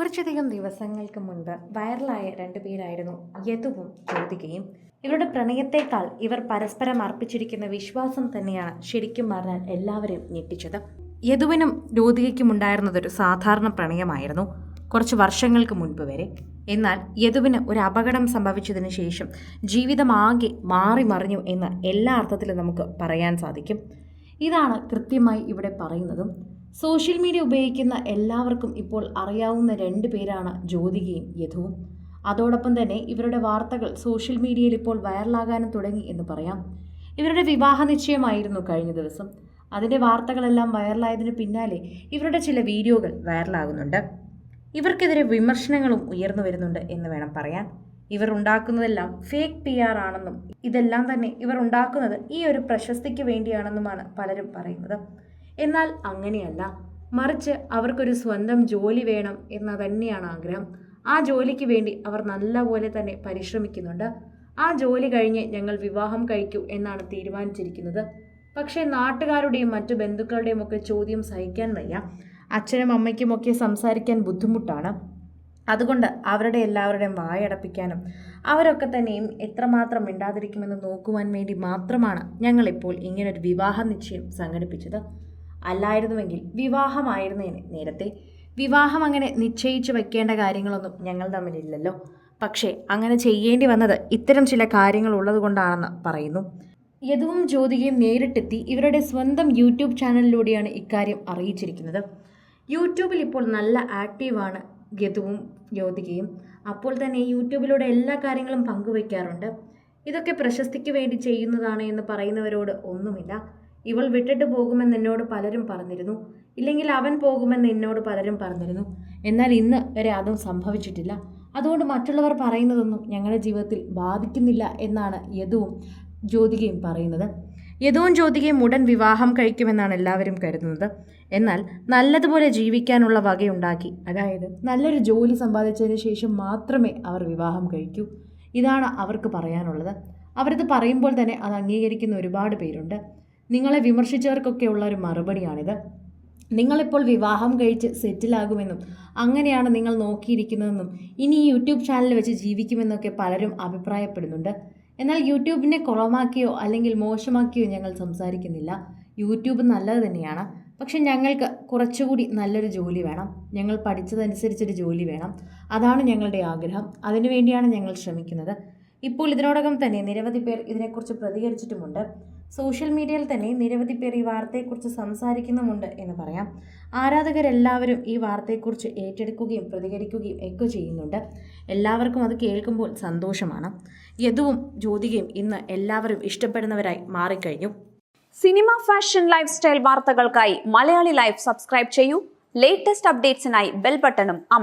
കുറച്ചധികം ദിവസങ്ങൾക്ക് മുൻപ് വൈറലായ രണ്ടു പേരായിരുന്നു യതുവും ജ്യോതികയും. ഇവരുടെ പ്രണയത്തേക്കാൾ ഇവർ പരസ്പരം അർപ്പിച്ചിരിക്കുന്ന വിശ്വാസം തന്നെയാണ് ശരിക്കും പറഞ്ഞാൽ എല്ലാവരെയും ഞെട്ടിച്ചത്. യദുവിനും ജ്യോതികയ്ക്കും ഉണ്ടായിരുന്നതൊരു സാധാരണ പ്രണയമായിരുന്നു കുറച്ച് വർഷങ്ങൾക്ക് മുൻപ് വരെ. എന്നാൽ യദുവിന് ഒരു അപകടം സംഭവിച്ചതിന് ശേഷം ജീവിതമാകെ മാറി മറിഞ്ഞു എന്ന് എല്ലാ അർത്ഥത്തിലും നമുക്ക് പറയാൻ സാധിക്കും. ഇതാണ് കൃത്യമായി ഇവിടെ പറയുന്നതും. സോഷ്യൽ മീഡിയ ഉപയോഗിക്കുന്ന എല്ലാവർക്കും ഇപ്പോൾ അറിയാവുന്ന രണ്ട് പേരാണ് ജ്യോതികയും യഥുവും അതോടൊപ്പം തന്നെ ഇവരുടെ വാർത്തകൾ സോഷ്യൽ മീഡിയയിൽ ഇപ്പോൾ വൈറലാകാനും തുടങ്ങി എന്ന് പറയാം. ഇവരുടെ വിവാഹ നിശ്ചയമായിരുന്നു കഴിഞ്ഞ ദിവസം. അതിന്റെ വാർത്തകളെല്ലാം വൈറലായതിനു പിന്നാലെ ഇവരുടെ ചില വീഡിയോകൾ വൈറലാകുന്നുണ്ട്. ഇവർക്കെതിരെ വിമർശനങ്ങളും ഉയർന്നു വരുന്നുണ്ട് എന്ന് വേണം പറയാൻ. ഇവർ ഉണ്ടാക്കുന്നതെല്ലാം ഫേക്ക് പി ആർ ആണെന്നും ഇതെല്ലാം തന്നെ ഇവർ ഉണ്ടാക്കുന്നത് ഈ ഒരു പ്രശസ്തിക്ക് വേണ്ടിയാണെന്നുമാണ് പലരും പറയുന്നത്. എന്നാൽ അങ്ങനെയല്ല. മറിച്ച് അവർക്കൊരു സ്വന്തം ജോലി വേണം എന്ന തന്നെയാണ് ആഗ്രഹം. ആ ജോലിക്ക് വേണ്ടി അവർ നല്ലപോലെ തന്നെ പരിശ്രമിക്കുന്നുണ്ട്. ആ ജോലി കഴിഞ്ഞ് ഞങ്ങൾ വിവാഹം കഴിക്കൂ എന്നാണ് തീരുമാനിച്ചിരിക്കുന്നത്. പക്ഷേ നാട്ടുകാരുടെയും മറ്റു ബന്ധുക്കളുടെയും ഒക്കെ ചോദ്യം സഹിക്കാൻ വയ്യ. അച്ഛനും അമ്മയ്ക്കുമൊക്കെ സംസാരിക്കാൻ ബുദ്ധിമുട്ടാണ്. അതുകൊണ്ട് അവരുടെ എല്ലാവരുടെയും വായടപ്പിക്കാനും അവരൊക്കെ തന്നെയും എത്രമാത്രം മിണ്ടാതിരിക്കുമെന്ന് നോക്കുവാൻ വേണ്ടി മാത്രമാണ് ഞങ്ങളിപ്പോൾ ഇങ്ങനൊരു വിവാഹ നിശ്ചയം സംഘടിപ്പിച്ചത്. അല്ലായിരുന്നുവെങ്കിൽ വിവാഹമായിരുന്നേനെ നേരത്തെ വിവാഹം അങ്ങനെ നിശ്ചയിച്ചു വെക്കേണ്ട കാര്യങ്ങളൊന്നും ഞങ്ങൾ തമ്മിലില്ലല്ലോ. പക്ഷേ അങ്ങനെ ചെയ്യേണ്ടി വന്നത് ഇത്തരം ചില കാര്യങ്ങൾ ഉള്ളതുകൊണ്ടാണെന്ന് പറയുന്നു. യദുവും ജ്യോതികയും നേരിട്ടെത്തി ഇവരുടെ സ്വന്തം യൂട്യൂബ് ചാനലിലൂടെയാണ് ഇക്കാര്യം അറിയിച്ചിരിക്കുന്നത്. യൂട്യൂബിൽ ഇപ്പോൾ നല്ല ആക്റ്റീവാണ് യദുവും ജ്യോതികയും. അപ്പോൾ തന്നെ യൂട്യൂബിലൂടെ എല്ലാ കാര്യങ്ങളും പങ്കുവയ്ക്കാറുണ്ട്. ഇതൊക്കെ പ്രശസ്തിക്ക് വേണ്ടി ചെയ്യുന്നതാണ് എന്ന് പറയുന്നവരോട് ഒന്നുമില്ല. ഇവൾ വിട്ടിട്ട് പോകുമെന്ന് എന്നോട് പലരും പറഞ്ഞിരുന്നു. ഇല്ലെങ്കിൽ അവൻ പോകുമെന്ന് എന്നോട് പലരും പറഞ്ഞിരുന്നു. എന്നാൽ ഇന്ന് വരെ അതും സംഭവിച്ചിട്ടില്ല. അതുകൊണ്ട് മറ്റുള്ളവർ പറയുന്നതൊന്നും ഞങ്ങളുടെ ജീവിതത്തിൽ ബാധിക്കുന്നില്ല എന്നാണ് യദുവും ജ്യോതികയും പറയുന്നത്. യദുവും ജ്യോതികയും ഉടൻ വിവാഹം കഴിക്കുമെന്നാണ് എല്ലാവരും കരുതുന്നത്. എന്നാൽ നല്ലതുപോലെ ജീവിക്കാനുള്ള വകയുണ്ടാക്കി. അതായത് നല്ലൊരു ജോലി സമ്പാദിച്ചതിന് ശേഷം മാത്രമേ അവർ വിവാഹം കഴിക്കൂ. ഇതാണ് അവർക്ക് പറയാനുള്ളത്. അവരത് പറയുമ്പോൾ തന്നെ അത് അംഗീകരിക്കുന്ന ഒരുപാട് പേരുണ്ട്. നിങ്ങളെ വിമർശിച്ചവർക്കൊക്കെ ഉള്ള ഒരു മറുപടിയാണിത്. നിങ്ങളിപ്പോൾ വിവാഹം കഴിച്ച് സെറ്റിലാകുമെന്നും അങ്ങനെയാണ് നിങ്ങൾ നോക്കിയിരിക്കുന്നതെന്നും ഇനി ഈ യൂട്യൂബ് ചാനൽ വെച്ച് ജീവിക്കുമെന്നൊക്കെ പലരും അഭിപ്രായപ്പെടുന്നുണ്ട്. എന്നാൽ യൂട്യൂബിനെ കുളമാക്കിയോ അല്ലെങ്കിൽ മോശമാക്കിയോ ഞങ്ങൾ സംസാരിക്കുന്നില്ല. യൂട്യൂബ് നല്ലത് തന്നെയാണ്. പക്ഷെ ഞങ്ങൾക്ക് കുറച്ചുകൂടി നല്ലൊരു ജോലി വേണം. ഞങ്ങൾ പഠിച്ചതനുസരിച്ചൊരു ജോലി വേണം. അതാണ് ഞങ്ങളുടെ ആഗ്രഹം. അതിനുവേണ്ടിയാണ് ഞങ്ങൾ ശ്രമിക്കുന്നത്. ഇപ്പോൾ ഇതിനോടകം തന്നെ നിരവധി പേർ ഇതിനെക്കുറിച്ച് പ്രതികരിച്ചിട്ടുമുണ്ട്. സോഷ്യൽ മീഡിയയിൽ തന്നെ നിരവധി പേർ ഈ വാർത്തയെക്കുറിച്ച് സംസാരിക്കുന്നുമുണ്ട് എന്ന് പറയാം. ആരാധകരെല്ലാവരും ഈ വാർത്തയെക്കുറിച്ച് ഏറ്റെടുക്കുകയും പ്രതികരിക്കുകയും ഒക്കെ ചെയ്യുന്നുണ്ട്. എല്ലാവർക്കും അത് കേൾക്കുമ്പോൾ സന്തോഷമാണ്. യദുവും ജ്യോതികയും ഇന്ന് എല്ലാവരും ഇഷ്ടപ്പെടുന്നവരായി മാറിക്കഴിഞ്ഞു. സിനിമ ഫാഷൻ ലൈഫ് സ്റ്റൈൽ വാർത്തകൾക്കായി മലയാളി ലൈഫ് സബ്സ്ക്രൈബ് ചെയ്യൂ. ലേറ്റസ്റ്റ് അപ്ഡേറ്റ്സിനായി ബെൽ ബട്ടണും അമർ